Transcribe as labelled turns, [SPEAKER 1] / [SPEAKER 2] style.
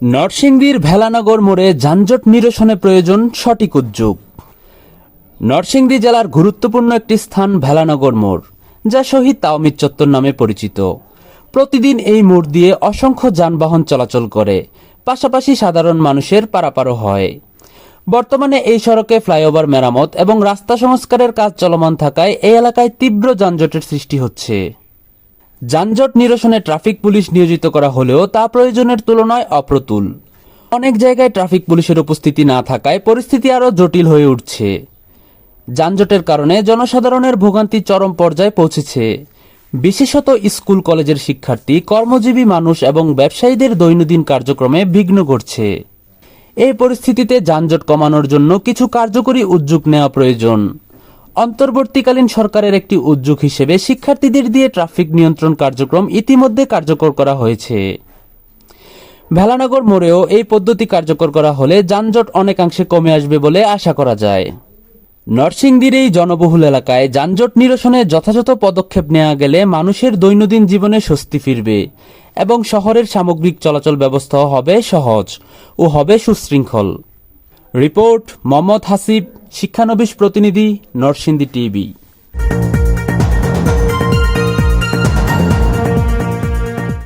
[SPEAKER 1] নরসিংদীর ভেলানগর মোড়ে যানজট নিরসনে প্রয়োজন সঠিক উদ্যোগ। নরসিংদী জেলার গুরুত্বপূর্ণ একটি স্থান ভেলানগর মোড়, যা শহীদ তাওমিদ চত্বর নামে পরিচিত। প্রতিদিন এই মোড় দিয়ে অসংখ্য যানবাহন চলাচল করে, পাশাপাশি সাধারণ মানুষের পারাপারও হয়। বর্তমানে এই সড়কে ফ্লাইওভার মেরামত এবং রাস্তা সংস্কারের কাজ চলমান থাকায় এই এলাকায় তীব্র যানজটের সৃষ্টি হচ্ছে। যানজট নিরসনে ট্রাফিক পুলিশ নিয়োজিত করা হলেও তা প্রয়োজনের তুলনায় অপ্রতুল। অনেক জায়গায় ট্রাফিক পুলিশের উপস্থিতি না থাকায় পরিস্থিতি আরও জটিল হয়ে উঠছে। যানজটের কারণে জনসাধারণের ভোগান্তি চরম পর্যায়ে পৌঁছেছে। বিশেষত স্কুল কলেজের শিক্ষার্থী, কর্মজীবী মানুষ এবং ব্যবসায়ীদের দৈনন্দিন কার্যক্রমে বিঘ্ন ঘটছে। এই পরিস্থিতিতে যানজট কমানোর জন্য কিছু কার্যকরী উদ্যোগ নেওয়া প্রয়োজন। অন্তর্বর্তীকালীন সরকারের একটি উদ্যোগ হিসেবে শিক্ষার্থীদের দিয়ে ট্রাফিক নিয়ন্ত্রণ কার্যক্রম ইতিমধ্যে কার্যকর করা হয়েছে। ভেলানগর মোড়েও এই পদ্ধতি কার্যকর করা হলে যানজট অনেকাংশে কমে আসবে বলে আশা করা যায়। নরসিংদীর এই জনবহুল এলাকায় যানজট নিরসনে যথাযথ পদক্ষেপ নেওয়া গেলে মানুষের দৈনন্দিন জীবনে স্বস্তি ফিরবে এবং শহরের সামগ্রিক চলাচল ব্যবস্থাও হবে সহজ ও হবে সুশৃঙ্খল। রিপোর্ট মোহাম্মদ হাসিব শিক্ষানবিশ প্রতিনিধি নরসিংদী টিভি।